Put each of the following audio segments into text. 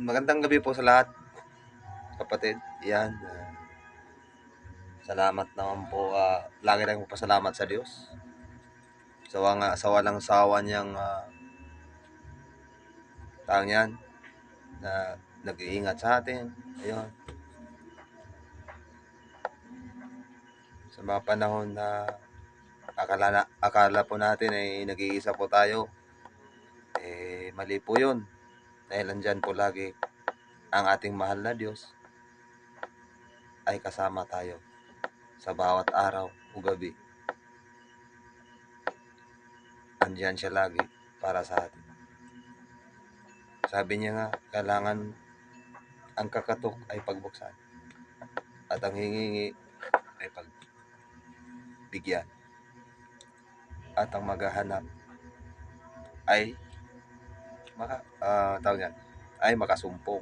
magandang gabi po sa lahat. Kapatid, yan. ah, salamat naman po. ah, lagi tayong pasalamat sa Diyos. Sawa nga, sa walang sawa niyang uh, taong yan na nag-iingat sa atin. Ayun. Sa mga panahon na akala, na, akala po natin ay nag-iisa po tayo. Eh, mali po yun. Dahil andyan po lagi ang ating mahal na Diyos ay kasama tayo sa bawat araw o gabi. Andyan siya lagi para sa atin. Sabi niya nga, kailangan ang kakatok ay pagbuksan at ang hingingi ay pagbigyan at ang maghahanap ay maka, ah, tawag yan, ay makasumpong.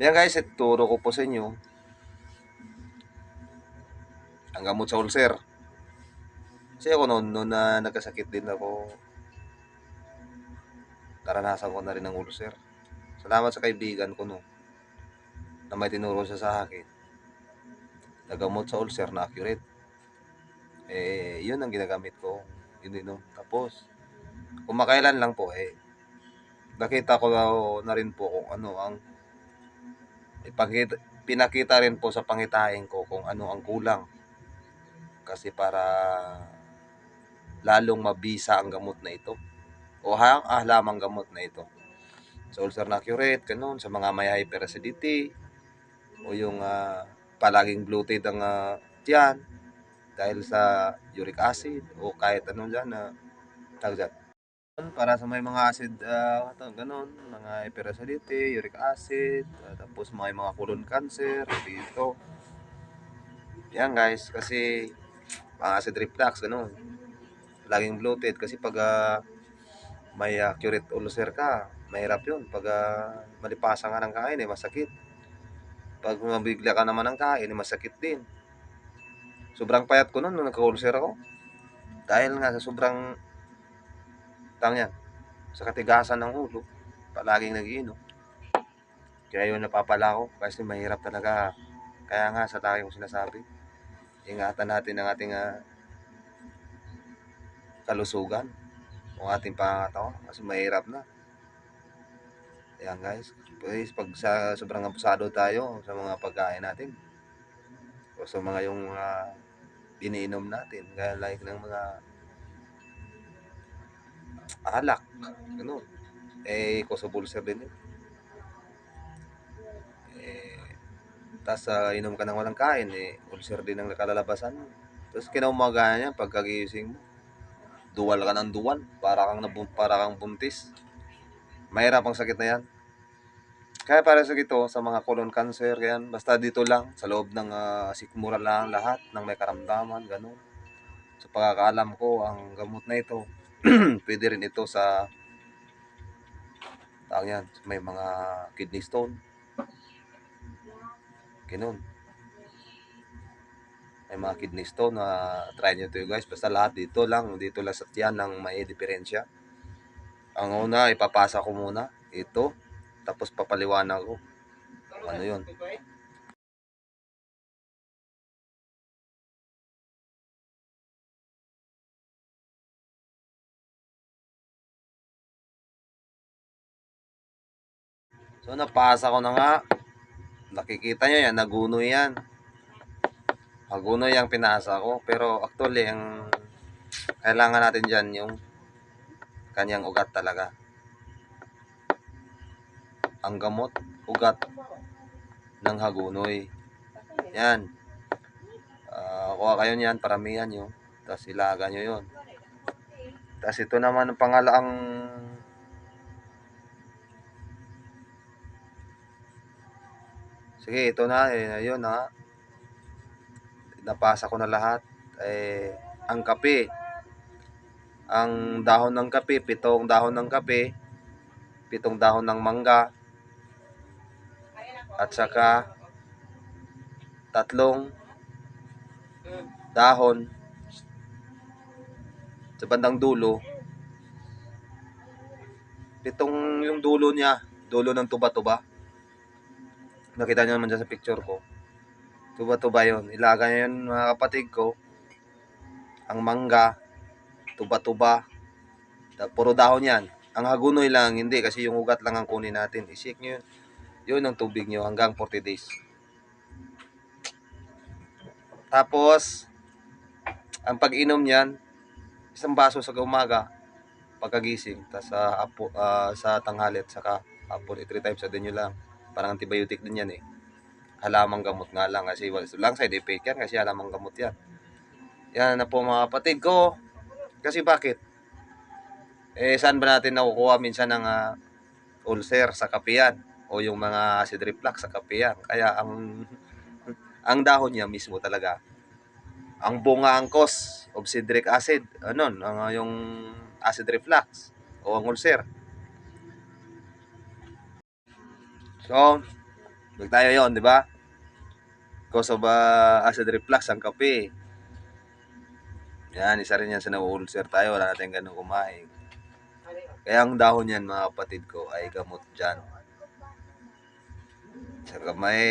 Yan guys, ituturo ko po sa inyo ang gamot sa ulcer. Kasi ako noon, noon na nagkasakit din ako, naranasan ko na rin ng ulcer. Salamat sa kaibigan ko no, na may tinuro siya sa akin. Nagamot sa ulcer na accurate. Eh, yun ang ginagamit ko. Ininom. Tapos, kumakailan lang po eh, nakita ko na rin po kung ano ang ipakita, pinakita rin po sa pangitain ko kung ano ang kulang. Kasi para lalong mabisa ang gamot na ito. O ha, ah, lamang gamot na ito. Sa ulcer na curate, ganun, sa mga may hyperacidity, o yung ah, palaging bloated ang uh, tiyan, dahil sa uric acid, o kahit anong dyan na tawag dyan. Para sa may mga acid, uh, ganun, mga hyperacidity, uric acid, ah, tapos may mga colon cancer, dito. Yan guys, kasi mga acid reflux, ganun. Laging bloated kasi pag ah, may uh, ulcer ka, mahirap yun. Pag ah, malipasan ka ng kain, eh, masakit. Pag mabigla ka naman ng kain, eh, masakit din. Sobrang payat ko noon nung nagka-ulcer ako. Dahil nga sa sobrang tang yan, sa katigasan ng ulo, palaging nag-iinom. Kaya yun napapala ko kasi mahirap talaga. Kaya nga sa lagi kong sinasabi, ingatan natin ang ating ah, kalusugan o ating pangangatawan kasi mahirap na. Ayan guys, please pag sa sobrang abusado tayo sa mga pagkain natin o sa mga yung mga iniinom natin, gaya like ng mga alak, ganun. Eh, of ulcer din yun. Eh, tapos uh, inom ka ng walang kain, eh, ulcer din ang nakalalabasan. Tapos kinaumaga niya, pagkagising mo, duwal ka ng duwal, para kang, nabum, para kang buntis. Mahirap ang sakit na yan. Kaya para sa ito, sa mga colon cancer, yan, basta dito lang, sa loob ng uh, sikmura lang lahat ng may karamdaman, ganun. Sa pagkakaalam ko, ang gamot na ito, pwede rin ito sa tawag yan, may mga kidney stone. Ganun. May mga kidney stone na try nyo ito guys. Basta lahat dito lang, dito lang sa tiyan ng may diferensya. Ang una, ipapasa ko muna. Ito. Tapos papaliwanag ko. Ano yun? So napasa ko na nga. Nakikita nyo yan, nagunoy yan. Nagunoy yung pinasa ko. Pero actually, ang kailangan natin dyan yung kanyang ugat talaga. Ang gamot, ugat ng hagunoy. Yan. Uh, kuha kayo niyan, paramihan nyo. Tapos ilaga nyo yun. Tapos ito naman ang pangalaang Sige, ito na. Eh, ayun na. Napasa ko na lahat. Eh, ang kape. Ang dahon ng kape, pitong dahon ng kape, pitong dahon ng mangga, at saka tatlong dahon sa bandang dulo. Pitong yung dulo niya, dulo ng tuba-tuba. Nakita nyo naman dyan sa picture ko. Tuba-tuba yun. Ilaga yun mga kapatid ko. Ang mangga, tuba-tuba. Puro dahon yan. Ang hagunoy lang, hindi. Kasi yung ugat lang ang kunin natin. I-shake nyo yun. Yun ang tubig nyo hanggang 40 days. Tapos, ang pag-inom niyan, isang baso sa umaga, pagkagising, tapos sa, ah, sa tanghali at saka hapon, eh, three times sa din nyo lang. Parang antibiotic din yan eh. Halamang gamot nga lang kasi lang side effect yan kasi halamang gamot yan. Yan na po mga kapatid ko. Kasi bakit? Eh, saan ba natin nakukuha minsan ng ah, ulcer sa kape yan? O yung mga acid reflux sa kape yan? Kaya ang ang dahon niya mismo talaga ang bunga ang cause of citric acid ano ah, yung acid reflux o ang ulcer so wag tayo yon di ba? Cause of ah, acid reflux ang kape. Yan isa rin yan sa na-ulcer tayo. Wala natin ganun kumain. Kaya ang dahon yan mga kapatid ko ay gamot dyan. Saka may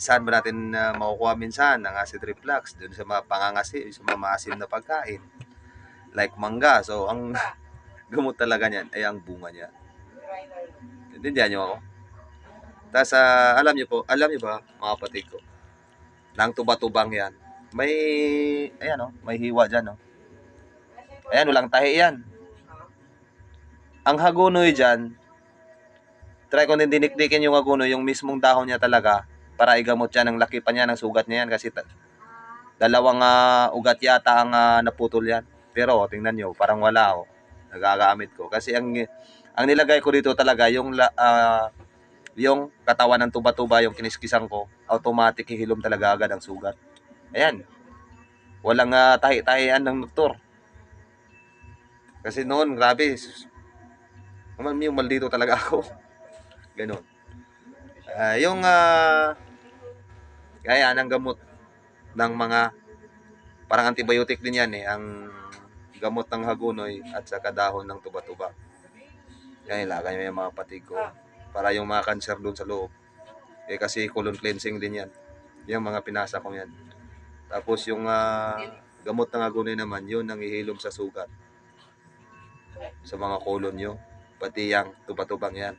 saan ba natin na makukuha minsan ng acid reflux? Dun sa mga pangangasi, sa mga maasim na pagkain. Like mangga. So ang gamot talaga niyan ay ang bunga niya. Intindihan niyo ako? Tapos ah, alam niyo po, alam niyo ba mga kapatid ko, nang tuba-tubang yan, may, ayan oh, may hiwa dyan oh. Ayan, walang tahi yan. Ang hagunoy dyan, try ko din dinikdikin yung aguno, yung mismong dahon niya talaga para igamot yan. Ang laki pa niya ng sugat niya yan kasi dalawang ah, ugat yata ang ah, naputol yan. Pero oh, tingnan nyo, parang wala oh. Nagagamit ko. Kasi ang ang nilagay ko dito talaga yung ah, yung katawan ng tuba-tuba, yung kiniskisan ko, automatic hihilom talaga agad ang sugat. Ayan. Walang uh, tahi-tahian ng doktor. Kasi noon, grabe. Naman, yung maldito talaga ako. Ganun. Ah, yung ah gaya ng gamot ng mga parang antibiotic din yan eh ang gamot ng hagunoy at saka dahon ng tuba-tuba. Yan ilagay mo yung mga patig ko para yung mga cancer doon sa loob. Eh kasi colon cleansing din yan. Yung mga pinasa ko yan. Tapos yung ah, gamot ng hagunoy naman, yun ang ihilom sa sugat. Sa mga colon nyo. Pati yung tuba-tubang yan.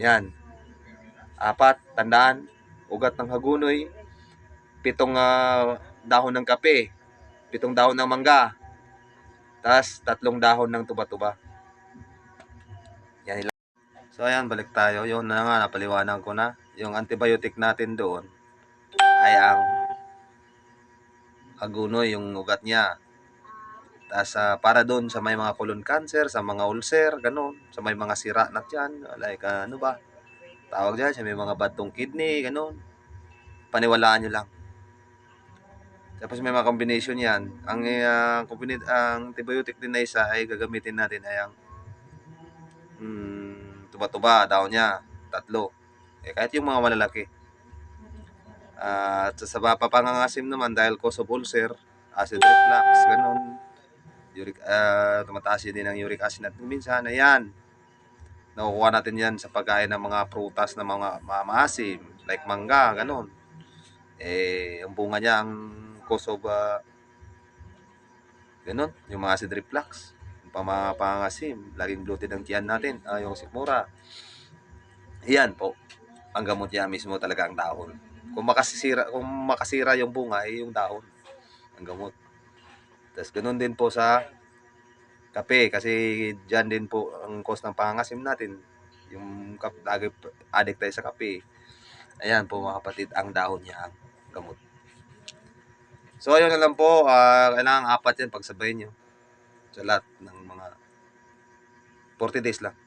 Yan. Apat, tandaan, ugat ng hagunoy, pitong ah, dahon ng kape, pitong dahon ng mangga, tas tatlong dahon ng tuba-tuba. Yan ilang. So ayan, balik tayo. Yun na nga, napaliwanag ko na. Yung antibiotic natin doon ay ang hagunoy, yung ugat niya. Tas ah, para doon sa may mga colon cancer, sa mga ulcer, ganun, sa may mga sira na dyan, like ah, ano ba, tawag dyan, sa may mga batong kidney, ganun. Paniwalaan nyo lang. Tapos may mga combination yan. Ang, uh, ang antibiotic din na isa ay gagamitin natin ay ang mm, tuba-tuba, daw niya, tatlo. Eh, kahit yung mga malalaki. At sa mga papangangasim naman dahil cause of ulcer, acid reflux, ganun. Uric, ah, tumataas din ang uric acid natin minsan. Ayan. Nakukuha natin yan sa pagkain ng mga prutas na mga ma- maasim, like mangga, ganun. Eh, ang bunga niya ang cause of ah, ganun, yung mga acid reflux, yung pama- pangangasim, laging bloated ang tiyan natin, ah, yung sikmura. Iyan po, ang gamot niya mismo talaga ang dahon. Kung makasira, kung makasira yung bunga, eh, yung dahon, ang gamot. Tapos ganun din po sa kape kasi dyan din po ang cause ng pangangasim natin. Yung kap, lagi addict tayo sa kape. Ayan po mga kapatid, ang dahon niya ang gamot. So ayun na lang po, ah, kailangan apat yan pagsabayin nyo sa lahat ng mga 40 days lang.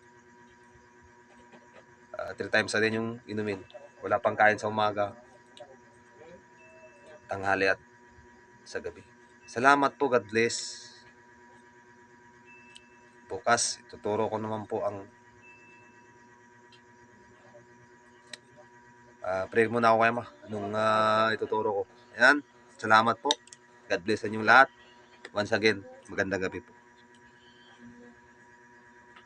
Ah, three times na din yung inumin. Wala pang kain sa umaga, tanghali at sa gabi. Salamat po, God bless. Bukas, ituturo ko naman po ang Ah, pray muna ako kayo ma. Anong ah, ituturo ko. Ayan. Salamat po. God bless sa inyong lahat. Once again, magandang gabi po.